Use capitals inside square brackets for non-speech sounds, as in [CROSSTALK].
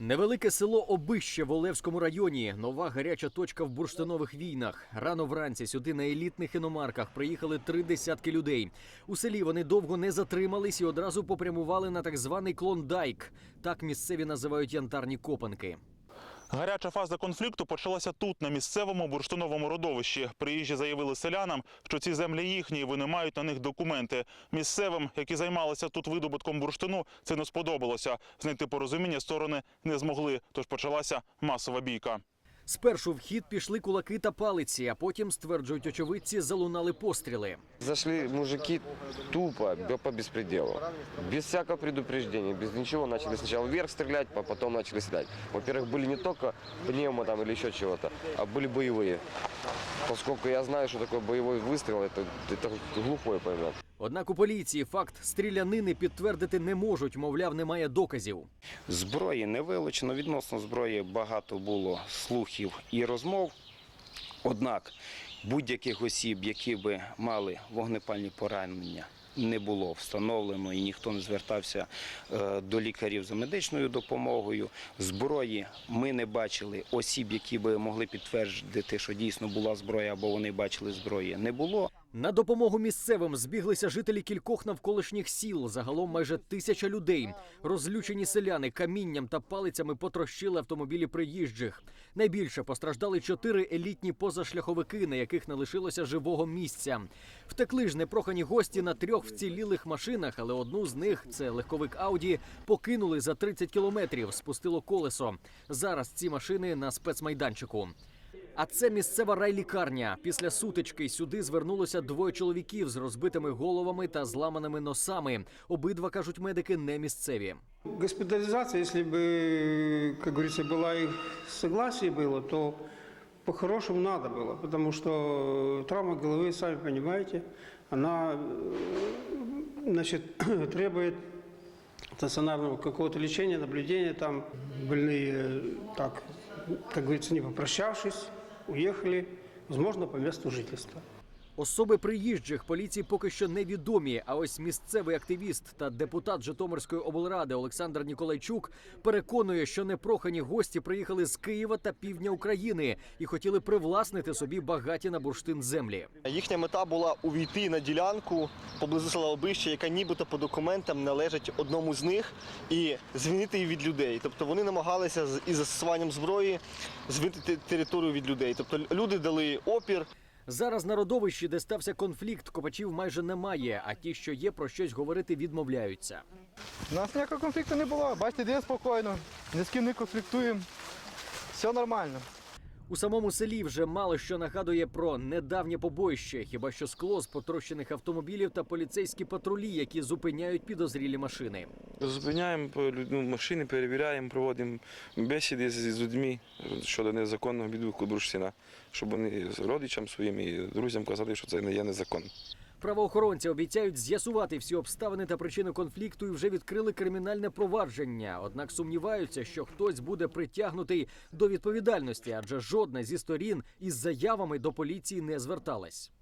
Невелике село Обище в Олевському районі. Нова гаряча точка в бурштинових війнах. Рано вранці сюди на елітних іномарках приїхали три десятки людей. У селі вони довго не затримались і одразу попрямували на так званий клондайк. Так місцеві називають янтарні копанки. Гаряча фаза конфлікту почалася тут, на місцевому бурштиновому родовищі. Приїжджі заявили селянам, що ці землі їхні, і вони мають на них документи. Місцевим, які займалися тут видобутком бурштину, це не сподобалося. Знайти порозуміння сторони не змогли, тож почалася масова бійка. Спершу в хід пішли кулаки та палиці, а потім, стверджують очевидці, залунали постріли. Зашли мужики тупо, бе- по беспределу. Без всякого предупреждения, без ничего. Начали сначала вверх стрелять, а потом начали стрелять. Во-первых, были не только пневмо там или еще чего-то, а были боевые. Поскольку я знаю, что такое боевой выстрел, это, это глухой поймет. Однак у поліції факт стрілянини підтвердити не можуть, мовляв, немає доказів. Зброї не вилучено. Відносно зброї багато було слухів і розмов. Однак будь-яких осіб, які би мали вогнепальні поранення, не було встановлено і ніхто не звертався е, до лікарів за медичною допомогою. Зброї ми не бачили. Осіб, які би могли підтвердити, що дійсно була зброя або вони бачили зброї, не було. На допомогу місцевим збіглися жителі кількох навколишніх сіл. Загалом майже тисяча людей. Розлючені селяни камінням та палицями потрощили автомобілі приїжджих. Найбільше постраждали чотири елітні позашляховики, на яких не лишилося живого місця. Втекли ж непрохані гості на трьох вцілілих машинах, але одну з них це легковик Ауді, покинули за 30 кілометрів. Спустило колесо. Зараз ці машини на спецмайданчику. А це місцева райлікарня. Після сутички сюди звернулося двоє чоловіків з розбитими головами та зламаними носами. Обидва кажуть медики не місцеві. Госпитализация, если бы, как говорится, была их согласие было, то по-хорошему надо было, потому что травма головы, сами понимаете, она э, значит, [CLEARS THROAT] требует стационарного какого-то лечения, наблюдения. Там больные, э, так, как говорится, не попрощавшись, уехали, возможно, по месту жительства. Особи приїжджих поліції поки що невідомі. А ось місцевий активіст та депутат Житомирської облради Олександр Ніколайчук переконує, що непрохані гості приїхали з Києва та півдня України і хотіли привласнити собі багаті на бурштин землі. Їхня мета була увійти на ділянку поблизу села Обище, яка нібито по документам належить одному з них, і звільнити її від людей. Тобто вони намагалися із застосуванням зброї звільнити територію від людей. Тобто люди дали опір. Зараз на родовищі, де стався конфлікт, копачів майже немає. А ті, що є, про щось говорити, відмовляються. У нас ніякого конфлікту не було. Бачите, де спокійно, ні з ким не конфліктуємо. Все нормально. У самому селі вже мало що нагадує про недавнє побоїще, хіба що скло з потрощених автомобілів та поліцейські патрулі, які зупиняють підозрілі машини. Зупиняємо ну, машини, перевіряємо, проводимо бесіди з, з людьми щодо незаконного відвідку бурштина, щоб вони родичам своїм і друзям казали, що це не є незаконно. Правоохоронці обіцяють з'ясувати всі обставини та причини конфлікту і вже відкрили кримінальне провадження. Однак сумніваються, що хтось буде притягнутий до відповідальності, адже жодна зі сторін із заявами до поліції не зверталась.